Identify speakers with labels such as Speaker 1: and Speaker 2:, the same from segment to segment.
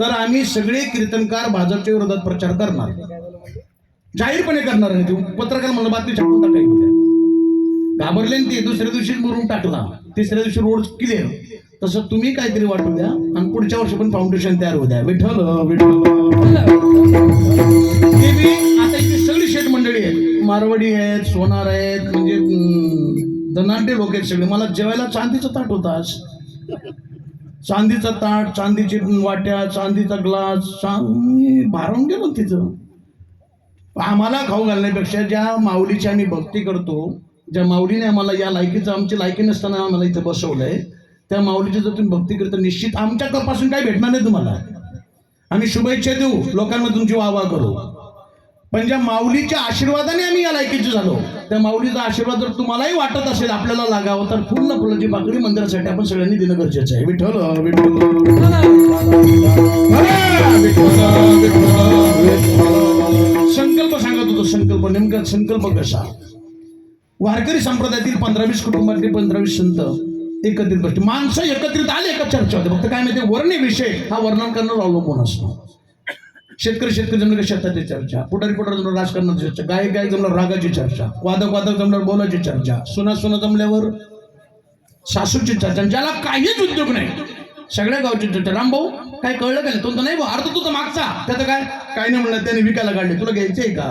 Speaker 1: तर आम्ही सगळे कीर्तनकार भाजपच्या विरोधात प्रचार करणार. जाहीरपणे करणार नाही ते पत्रकार मला बातमी छापून टाकायची घाबरले ते दुसऱ्या दिवशी मुरून टाकला. तिसऱ्या दिवशी रोड क्लिअर तसं तुम्ही काहीतरी वाटू द्या आणि पुढच्या वर्षी पण फाउंडेशन तयार होऊ द्या. विठ्ठल. विठ्ठल आता इथे सगळी शेठ मंडळी आहेत. मारवाडी आहेत सोनार आहेत म्हणजे हम्म, धनाढ्य लोक आहेत सगळे. मला जेवायला चांदीचा ताट होता चांदीचं ताट चांदीची वाट्या चांदीचा ग्लास चांदी भारून गेलो तिचं आम्हाला खाऊ घालण्यापेक्षा ज्या माऊलीची आम्ही भक्ती करतो ज्या माऊलीने आम्हाला या लायकीचं आमची लायकी नसताना आम्हाला इथं बसवलंय त्या माऊलीची जर तुम्ही भक्ती करता निश्चित आमच्या तपासून काही भेटणार नाही तुम्हाला. आम्ही शुभेच्छा देऊ लोकांना तुमची वाह करू. पण ज्या माऊलीच्या आशीर्वादाने आम्ही या लायकीचे झालो त्या माऊलीचा आशीर्वाद जर तुम्हालाही वाटत असेल आपल्याला लागावं तर पूर्ण फुलाची पाकळी मंदिरासाठी आपण सगळ्यांनी देणं गरजेचं आहे. विठ्ठल विठ्ठल. संकल्प सांगत होतो संकल्प. नेमका संकल्प कसा? वारकरी संप्रदायातील पंधरा वीस कुटुंबातले पंधरा वीस संत एकत्रित गोष्टी माणसं एकत्रित आले एका चर्चा होते फक्त काय माहिती? वर्णी विषय हा वर्णन करणार अवलंबून असतो. शेतकरी शेतकरी जमलं की शेताची चर्चा पुढारी पुढारी जमलं राजकारणाची चर्चा गायक गायक जमलं रागाची चर्चा वादक वादक जमल्यावर बोलाची चर्चा सुना सुना जमल्यावर सासूची चर्चा ज्याला काहीच उद्योग नाही सगळ्या गावची चर्चा. राम भाऊ काय कळलं का नाही? तो नाही भाऊ अर्थ तुझा मागचा. त्याचं काय? काय नाही म्हणलं त्याने विकायला काढले. तुला घ्यायचंय का?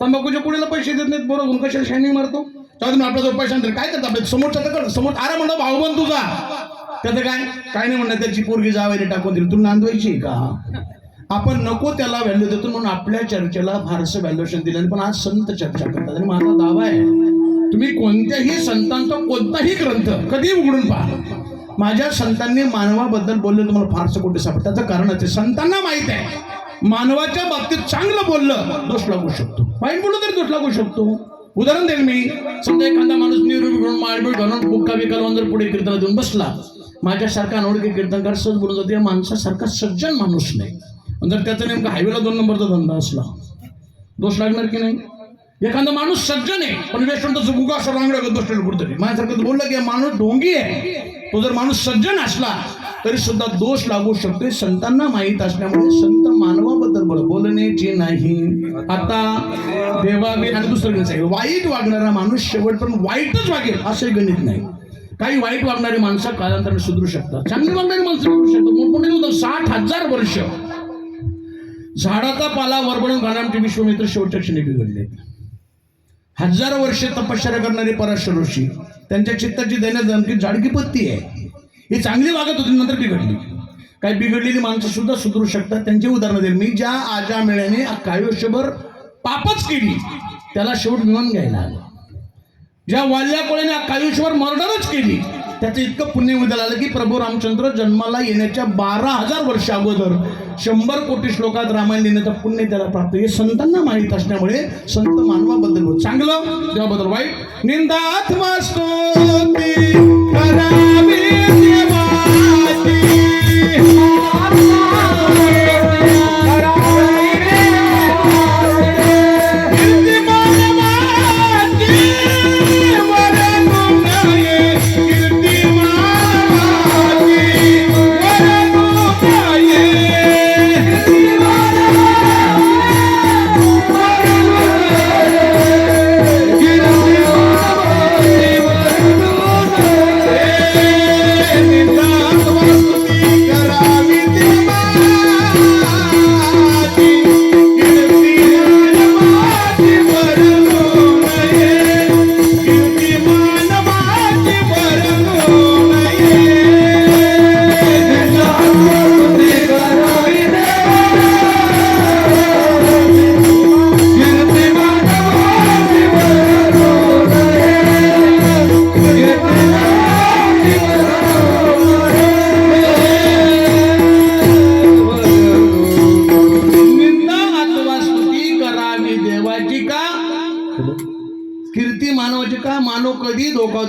Speaker 1: तंबाखूच्या पुढेला पैसे देत नाहीत बरोबर कशाला शायनिंग मारतो? तेव्हा तुम्ही आपला जो पैसा आणतो काय करतात आपल्या समोरच्या तर समोर अरे म्हणलं भाऊ बन तुझा. त्याचं काय? काय नाही म्हणलं त्याची पोरगी जावायला टाकून दिली. तुला नांदवायची आहे का? आपण नको त्याला व्हॅल्यू देतो म्हणून आपल्या चर्चेला फारसं व्हॅल्युएशन दिलं पण आज संत चर्चा करतात. आणि माझा दावा आहे तुम्ही कोणत्याही संतांचा कोणताही ग्रंथ कधी उघडून पहा. माझ्या संतांनी मानवाबद्दल बोलले तुम्हाला फारसं कुठे सापडत त्याचं कारण आहे संतांना माहीत आहे. मानवाच्या बाबतीत चांगलं बोललं दोष लागू शकतो. वाईट बोललो तरी दोष लागू शकतो. उदाहरण देईल मी. समजा एखादा माणूस निरोगी घडून माळबीळ घालून बुक्का बिका जर पुढे कीर्तन देऊन बसला. माझ्यासारखा अनोळखी कीर्तनकार सहज बोलून जातो. या माणसासारखा सज्जन माणूस नाही. जर त्याचा नेमका हायवेला दोन नंबरचा धंदा असला दोष लागणार की नाही? एखादा माणूस सज्जन आहे पण रेस्टॉरंटचं गुगा असं रांगडा बसलेलं कुठतरी. माझ्यासारखं बोललं की माणूस ढोंगी आहे. तो जर माणूस सज्जन असला तरी सुद्धा दोष लागू शकतोय. संतांना माहीत असल्यामुळे संत मानवाबद्दल बोल बोलण्याची नाही. आता देवा आणि दुसरं म्हणजे गणित आहे वाईट वागणारा माणूस शेवट पण वाईटच वागेल असं गणित नाही. काही वाईट वागणारी माणसं कालांतराने सुधरू शकतात. चांगली वागणारी माणसं सुधरू शकतात. मोठमोठे साठ हजार वर्ष झाडाचा पाला वरबडून घालण्याचे विश्वमित्र शेवटच्या क्षणी बिघडले. हजार वर्ष तपश्चर्या करणारे पराशर ऋषी त्यांच्या चित्ताची देण्यात झाडकी पत्ती आहे. ही चांगली वागत होती नंतर बिघडली. काही बिघडलेली माणसं सुद्धा सुधरू शकतात. त्यांची उदाहरणं देईल. मी ज्या आजा मेळ्याने अख्खा आयुष्यभर पापच केली त्याला शेवट मिळून घ्यायला आलं. ज्या वाल्या कोळ्याने आयुष्यभर मर्डरच केली त्याचं इतकं पुण्य उद्याला आलं की प्रभू रामचंद्र जन्माला येण्याच्या बारा हजार वर्ष अगोदर शंभर कोटी श्लोकात रामायण लिहिण्याचं पुण्य त्याला प्राप्त. हे संतांना माहीत असल्यामुळे संत मानवाबद्दल होत चांगलं? देवाबद्दल वाईट? निंदात्मा स्तोती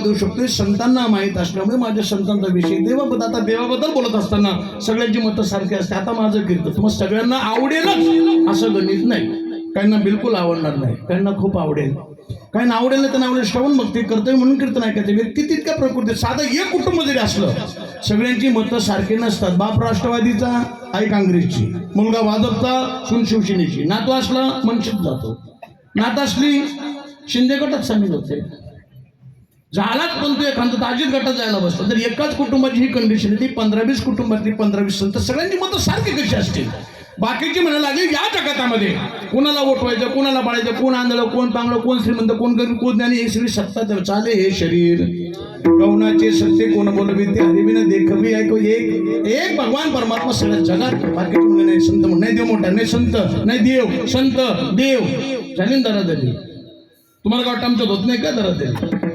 Speaker 1: कधी धोका देऊ शकतो संतांना माहीत असल्यामुळे माझ्या संतांचा विषय देवाबद्दल आता देवाबद्दल बोलत असताना सगळ्यांची मतं सारखी असते. आता माझं कीर्तन. मग सगळ्यांना आवडेलच. असं गणित नाही. काहींना बिलकुल आवडणार नाही. काहींना खूप आवडेल. काहींना आवडेल त्यांना आवडेल. श्रवण भक्ती करतोय म्हणून कीर्तन ऐकायचं. व्यक्ती तितक्या प्रकृती साधं एक कुटुंब जरी असलं सगळ्यांची मतं सारखी नसतात. बाप राष्ट्रवादीचा आई काँग्रेसची. मुलगा भाजपचा सून शिवसेनेची. नातू असला मनशित जातो. नात असली शिंदे गटात सामील होते. झालाच पण तू एखादं ताजीच गटात जायला बसतो. तर एकाच कुटुंबाची ही कंडिशन आहे ती पंधरा वीस कुटुंबातली पंधरा वीस तर सगळ्यांची मतं सारखी कशी असतील? बाकीची म्हणायला लागली या जगातामध्ये. कोणाला वटवायचं कोणाला पाळायचं कोण आंधळं कोण चांगलं कोण श्रीमंत कोण गरीब कोण ज्ञानी हे सगळी सत्ता तर चाले हे शरीर. गौणाचे सत्य कोण बोलवी ते हरिबिन देखवी ऐकू एक एक भगवान परमात्मा सगळ्या जगात. बाकी नाही संत नाही देव मोठा नाही संत. नाही देव. संत. देव. झाली ना दरा तुम्हाला काय वाटतं आमच्यात होत नाही का दरा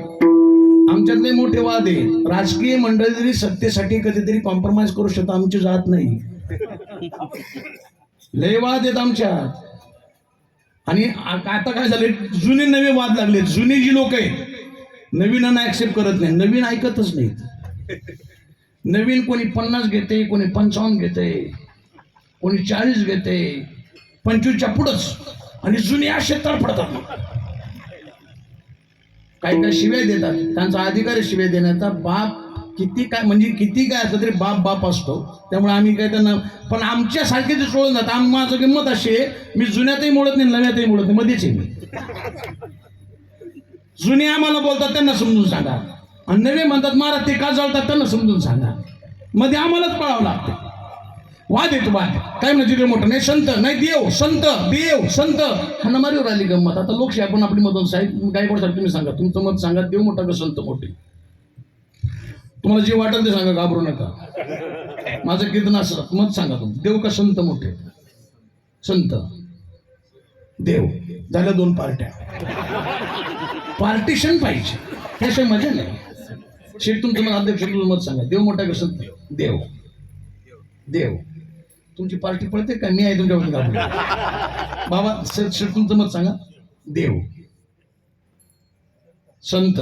Speaker 1: आमच्यातले मोठे वाद आहे. राजकीय मंडळ जरी सत्तेसाठी कधीतरी कॉम्प्रोमाइज करू शकतो आमची जात नाही. लय वाद आहेत आमच्यात. आणि आता काय झाले जुने नवे वाद लागले जुने जी लोक आहेत नवीनांना ऍक्सेप्ट करत नाही नवीन ऐकतच नाहीत. नवीन कोणी पन्नास घेते कोणी पंचावन्न घेते कोणी चाळीस घेते पंचवीसच्या पुढंच. आणि जुने असे तडफडतात काही काही शिव्या देतात. त्यांचा अधिकार आहे शिव्या देण्याचा. बाप किती काय म्हणजे किती काय असलं तरी बाप बाप असतो. त्यामुळे आम्ही काय त्यांना पण आमच्या सारखे जे सोडून जातात आम माझं किंमत अशी आहे मी जुन्यातही मोडत नाही नव्यातही मोडत नाही मध्येच आहे मी. जुने आम्हाला बोलतात त्यांना समजून सांगा. आणि नवे म्हणतात मारा ते का जळतात त्यांना समजून सांगा. मध्ये आम्हालाच पळावं लागतं. वाद येतो वाद. काय म्हणजे ते मोठं? नाही संत. नाही देव. संत. देव. संत. हा मारीवर आली गंमत. आता लोकशाही आपण आपली मत साहेब गायकवाड साहेब तुम्ही सांगा. तुमचं मत सांगा. देव मोठा का संत मोठे? तुम्हाला जे वाटेल ते सांगा. घाबरू नका. माझं कीर्तन असं. मत सांगा तुम्ही. देव का संत मोठे? संत. देव. झाल्या दोन पार्ट्या. पार्टिशन पाहिजे. त्याशिवाय मजा नाही. शेठ तुमचं मला अध्यक्ष तुझं मत सांगा. देव मोठा का संत? देव. देव. तुमची पार्टी पळते का? मी आहे तुमच्यावरती घाबरून बाबा सर सर तुमचं मत सांगा. देव. संत.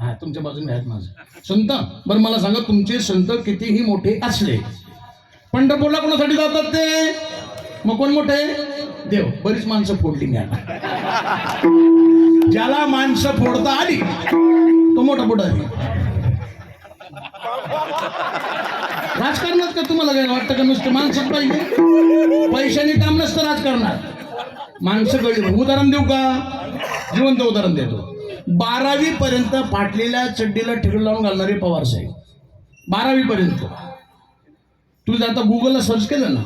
Speaker 1: हा तुमच्या बाजूने आहेत माझं. संत बरं मला सांगा तुमचे संत कितीही मोठे असले पंढरपूरला कोणासाठी जातात ते? मग कोण मोठे? देव. बरीच माणसं फोडली मी ज्याला माणसं फोडता आली तो मोठा पुढारी. आली राजकारणात का तुम्हाला काय वाटतं का? नुसतं माणसं पाहिजे पैशाने काम नसतं राजकारणात. माणसं कळली उदाहरण देऊ का? जिवंत उदाहरण देतो. बारावी पर्यंत फाटलेल्या चड्डीला ठिकड लावून घालणारे पवार साहेब. बारावी पर्यंत तुझं आता गुगलला सर्च केलं ना?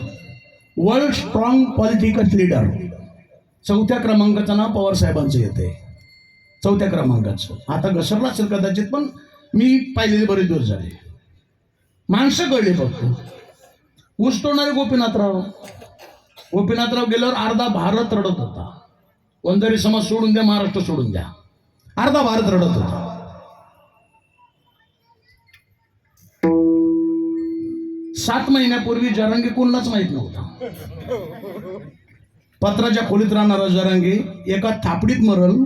Speaker 1: वर्ल्ड स्ट्रॉंग पॉलिटिकल लीडर चौथ्या क्रमांकाचं नाव पवार साहेबांचं येते चौथ्या क्रमांकाचं. आता घसरला असेल कदाचित पण मी पाहिलेले बरेच दिवस झाले. माणसं कळली फक्त. ऊस तोडणारे गोपीनाथराव. गोपीनाथराव गेल्यावर अर्धा भारत रडत होता. वंजारी समाज सोडून द्या महाराष्ट्र सोडून द्या. अर्धा भारत रडत होता. सात महिन्यापूर्वी जरांगी कोणालाच माहीत नव्हता. पत्राच्या खोलीत राहणारा जरांगी. एका थापडीत मरल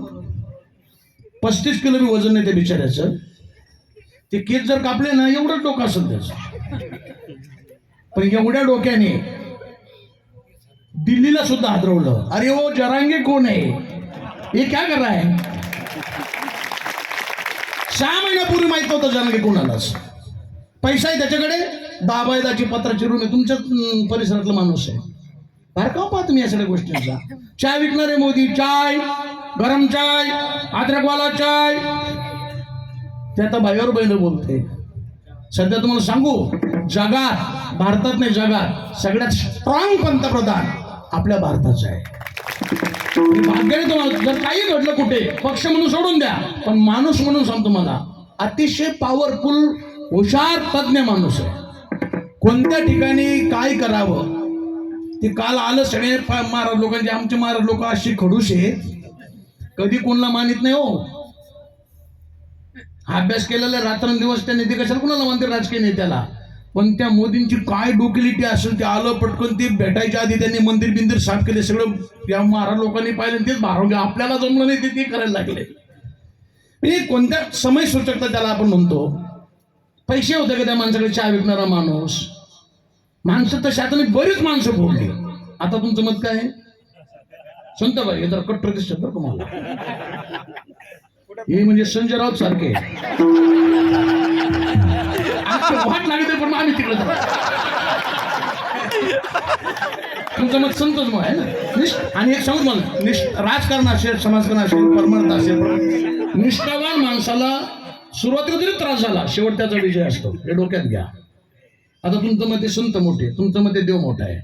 Speaker 1: पस्तीस किलो वजन आहे त्या बिचाऱ्याचं. ते केस जर कापले ना एवढं डोकं असेल त्याचं. पण एवढ्या डोक्याने दिल्लीला सुद्धा हादरवलं. अरे ओ जरांगे कोण आहे? हे काय कर रहा है सहा महिन्यापूर्वी माहीत होतं जरांगे कोणालाच. पैसा आहे त्याच्याकडे? दाबायदाची पत्राची रूम आहे. तुमच्याच परिसरातला माणूस आहे. बाहेर का पाहा तुम्ही या सगळ्या गोष्टींचा? चाय विकणारे मोदी चाय गरम चाय अद्रकवाला चाय ते आता भाईवर बहिण बोलते सध्या तुम्हाला सांगू जगात भारतात नाही जगात सगळ्यात स्ट्रॉंग पंतप्रधान आपल्या भारताचा आहे. भाग्याने तुम्हाला. जर काही घडलं कुठे पक्ष म्हणून सोडून द्या पण माणूस म्हणून सांगतो मला अतिशय पॉवरफुल हुशार तज्ज्ञ माणूस आहे. कोणत्या ठिकाणी काय करावं? ते काल आलं सगळे महाराज लोकांचे आमचे महाराज लोक अशी खडूस आहेत. कधी कोणाला मानित नाही हो. अभ्यास केलेला रात्रंदिवस त्या नेते कशाला कुणाला म्हणते राजकीय नेत्याला? पण त्या मोदींची काय डोकिलिटी असेल ते आलं पटकन ते भेटायच्या आधी त्यांनी मंदिर बिंदिर साफ केले सगळं या महाराज लोकांनी पाहिलं तेच भारावले आपल्याला जमलं नाही ते ते करायला लागले. म्हणजे कोणत्या समय सूचकता त्याला आपण म्हणतो? पैसे होते का त्या माणसाकडे? चहा विकणारा माणूस. माणसं तशी आता मी बरीच माणसं फोडली. आता तुमचं मत काय? आहे संत बाई जर कट्टर दिसत बरं तुम्हाला? हे म्हणजे संजय राऊत सारखे. वाट लागते पण आम्ही तिकडे तुमचं मत संतोष मग आहे ना? निष्ठ. आणि एक सांगू मला निष्ठ. राजकारण असेल समाजकारण असेल परमार्थ असेल निष्ठावान माणसाला सुरुवातीला जरी त्रास झाला. शेवट त्याचा विजय असतो. हे डोक्यात घ्या. आता तुमचं मते संत मोठे. तुमचं मते देव मोठा आहे.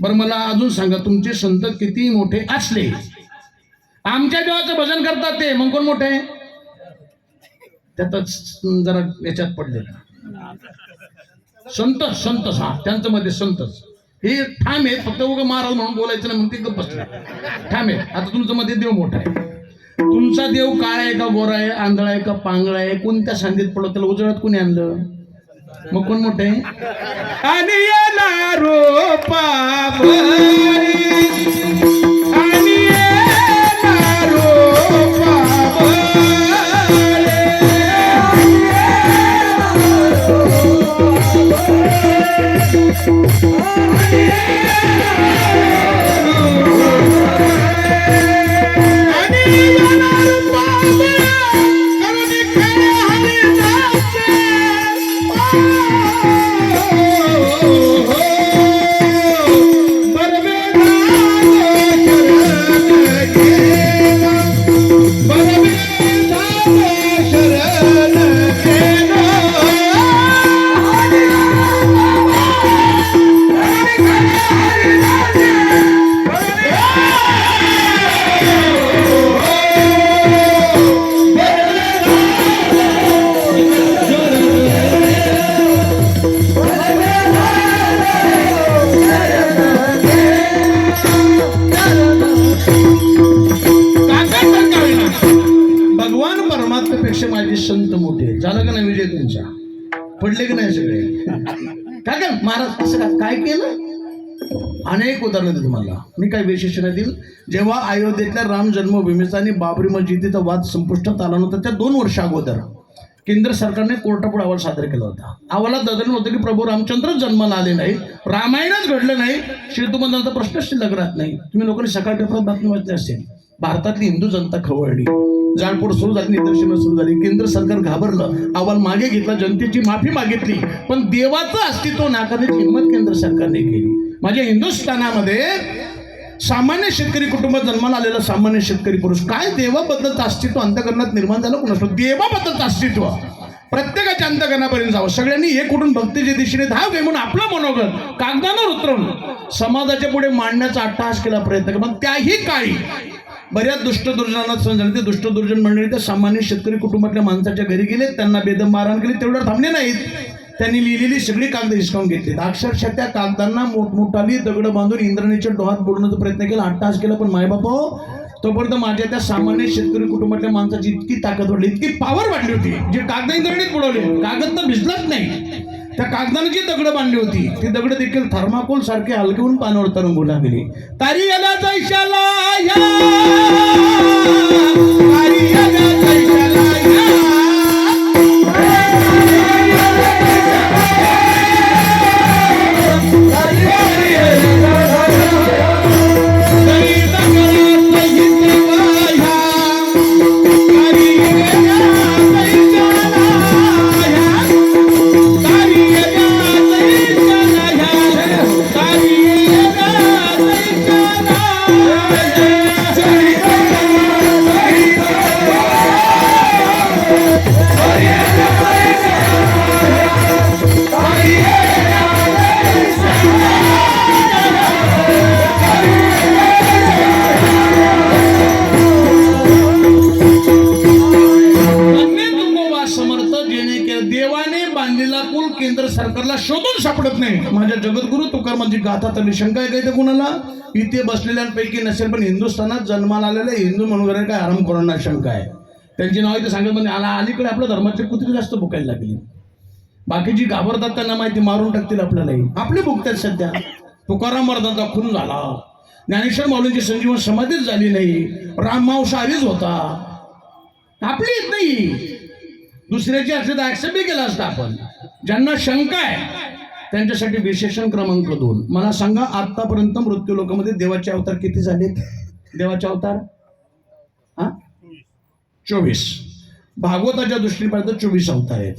Speaker 1: बरं मला अजून सांगा तुमचे संत किती मोठे असले? आमच्या देवाचं भजन करतात ते. मग कोण मोठे त्यातच जरा याच्यात पडले संत संत हा. त्यांचं मध्ये संतच हे ठाम आहे फक्त उगं महाराज म्हणून बोलायचं ना म्हणून ते गप्प बसले. ठाम आहे आता तुमचं मध्ये देव मोठा आहे. तुमचा देव काळा आहे का गोरा आहे? आंधळा आहे का पांगळा आहे? कोणत्या सांगीत पडलं? त्याला उजळात कोणी आणलं? मग कोण मोठं आहे? आणि माझे संत मोठे झालं का नाही विजय तुमचा पडले की नाही सगळे? काय काय महाराज असं का काय केलं? अनेक उदाहरणं देतो तुम्हाला. मी काय विशेषण देईल? जेव्हा अयोध्येतल्या राम जन्मभूमीचा आणि बाबरी मस्जिदीचा वाद संपुष्टात आला नव्हता त्या दोन वर्ष अगोदर केंद्र सरकारने कोर्टापुढे अहवाल सादर केला होता. अहवालात ददन होतं की प्रभू रामचंद्रच जन्माला आले नाही रामायणच घडलं नाही. श्री प्रश्नच शिल्लक राहत नाही. तुम्ही लोकांनी सकाळ पेपरात बातमी वाचली असेल. भारतातली हिंदू जनता खवळली. जाळपोळ सुरू झाली निदर्शनं सुरू झाली. केंद्र सरकार घाबरलं. अहवाल मागे घेतला जनतेची माफी मागितली. पण देवाचं अस्तित्व नाकारण्याची हिंमत केंद्र सरकारने केली. माझ्या हिंदुस्थानामध्ये सामान्य शेतकरी कुटुंबात जन्माला आलेला सामान्य शेतकरी पुरुष काय देवाबद्दलचं अस्तित्व अंतकरणात निर्माण झालं असतो देवाबद्दलचं अस्तित्व. प्रत्येकाच्या अंतकरणापर्यंत जावं. सगळ्यांनी हे कुठून भक्तीच्या दिशेने धाव घे म्हणून आपलं मनोगत कागदावर उतरवून समाजाच्या पुढे मांडण्याचा अट्टहास केला प्रयत्न केला. मग त्याही काळी बऱ्याच दुष्टदुर्जनांना सहन झाले. ते दुष्टदुर्जन मंडळी त्या सामान्य शेतकरी कुटुंबातल्या माणसाच्या घरी गेले त्यांना बेदम मारहाण केली. तेवढं थांबले नाहीत. त्यांनी लिहिलेली सगळी कागद हिसकावून घेतली. अक्षरशः त्या कागदांना मोठमोठाली दगड बांधून इंद्रणीच्या डोहात बुडवण्याचा प्रयत्न केला. अट्टास केला पण मायबापा हो, तोपर्यंत माझ्या त्या सामान्य शेतकरी कुटुंबातल्या माणसाची इतकी ताकद वाढली इतकी पावर वाढली होती. जे कागद इंद्रणीत बुडवले. कागद तर भिजलाच नाही. त्या कागदाने जी दगड बांधली होती? ती दगड देखील थर्माकोल सारखे हलकेहून पाण्यावर तरंगू लागली. तारी याला जैशाला या! तारी याला जगद्गुरु तुकारामांची गाथा तर शंका आहे काय कुणाला? इथे बसलेल्यांपैकी नसेल पण हिंदुस्थानात जन्माला आलेल्या हिंदू मनोगर काय आराम कोणाला शंका आहे. त्यांची नाव इथे सांगत म्हणजे आला अलीकडे आपल्या धर्माची कुत्री जास्त भुकायला लागली. बाकीची घाबरतात त्यांना माहिती मारून टाकतील आपल्यालाही आपले भुगतात सध्या. तुकाराम महाराजांचा खून झाला. ज्ञानेश्वर माऊलींची संजीवन समाधीच झाली नाही. राम मांसाहारीच होता. आपली येत नाही. दुसऱ्याची असले तर ऍक्सेप्ट केला असता आपण. ज्यांना शंका आहे त्यांच्यासाठी विशेषण क्रमांक दोन. मला सांगा आतापर्यंत मृत्यू लोकांमध्ये देवाचे अवतार किती झालेत? देवाचे अवतार? हा? चोवीस. भागवताच्या दृष्टीने तर चोवीस अवतार आहेत.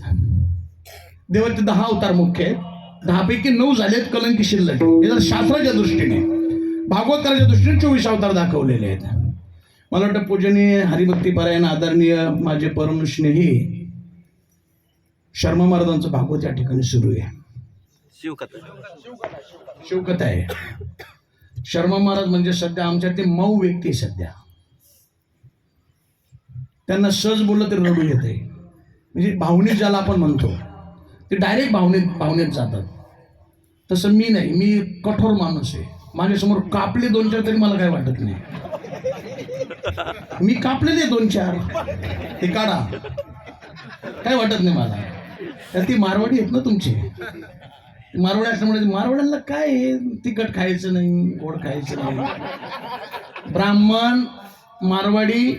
Speaker 1: देवाचे दहा अवतार मुख्य आहेत. दहापैकी नऊ झालेत कलंकी शिल्लक. हे जर शास्त्राच्या दृष्टीने भागवतकाराच्या दृष्टीने चोवीस अवतार दाखवलेले आहेत. मला वाटतं पूजनीय हरिभक्तीपरायण आदरणीय माझे परमस्नेही शर्मा महाराजांचं भागवत या ठिकाणी सुरू आहे.
Speaker 2: शिवकथा.
Speaker 1: शिवकथा आहे. शर्मा महाराज म्हणजे सध्या आमच्या ते मऊ व्यक्ती आहे सध्या. त्यांना सहज बोललं तर रडू येते म्हणजे भावनिक ज्याला आपण म्हणतो ते डायरेक्ट भावनेत भावनेत जातात. तसं मी नाही मी कठोर माणूस आहे. माझ्यासमोर कापले दोन चार तरी मला काय वाटत नाही. मी कापलेले दोन चार. ते काढा. काय वाटत नाही मला. तर ती मारवाडी आहेत ना तुमची? मारवाडी असल्यामुळे मारवाड्यांना काय आहे? तिखट खायचं नाही गोड खायचं नाही ब्राह्मण मारवाडी